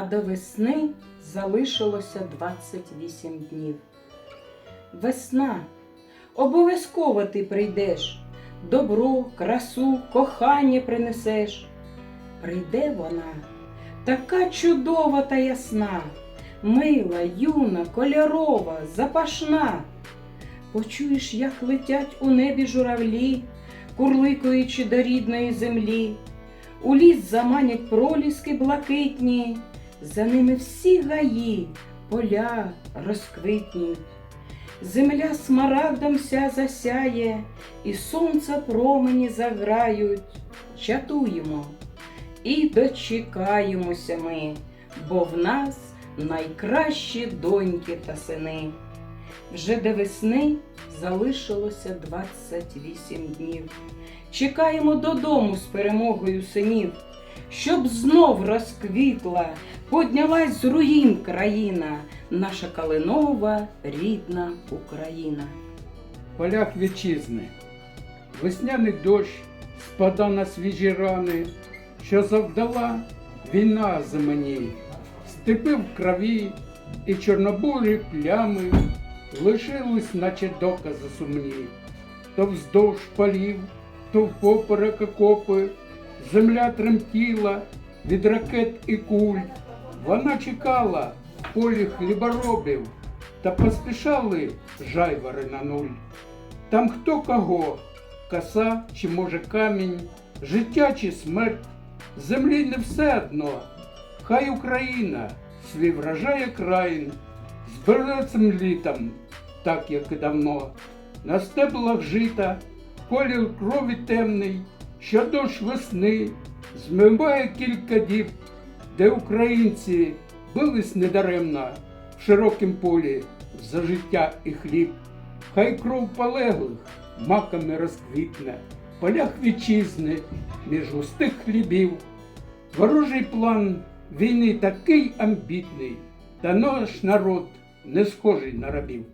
а до весни залишилося 28 днів. Весна, обов'язково ти прийдеш, добро, красу, кохання принесеш. Прийде вона, така чудова та ясна, мила, юна, кольорова, запашна. Почуєш, як летять у небі журавлі, курликаючи до рідної землі. У ліс заманять проліски блакитні, за ними всі гаї, поля розквитнуть. Земля смарагдом вся засяє, і сонця промені заграють. Чатуємо і дочекаємося ми, бо в нас найкращі доньки та сини. Вже до весни залишилося 28 днів. Чекаємо додому з перемогою синів, щоб знов розквітла, поднялась з руїн країна, наша калинова рідна Україна. В полях вітчизни. Весняний дощ спада на свіжі рани, що завдала війна за мені, степи в крові і чорнобурі плями лишились, наче докази сумні, то вздовж полів, то впоперек окопи, земля тремтіла від ракет і куль. Вона чекала полі хліборобів, та поспішали жайвари на нуль. Там хто кого, коса чи може камінь, життя чи смерть, землі не все одно. Хай Україна свій вражає країн, збере цим літом, так як і давно. На стеблах жита, колір крові темний, що дощ весни змиває кілька діб, де українці бились недаремно в широкім полі за життя і хліб. Хай кров полеглих маками розквітне, полях вітчизни між густих хлібів. Ворожий план війни такий амбітний, та наш народ не схожий на рабів.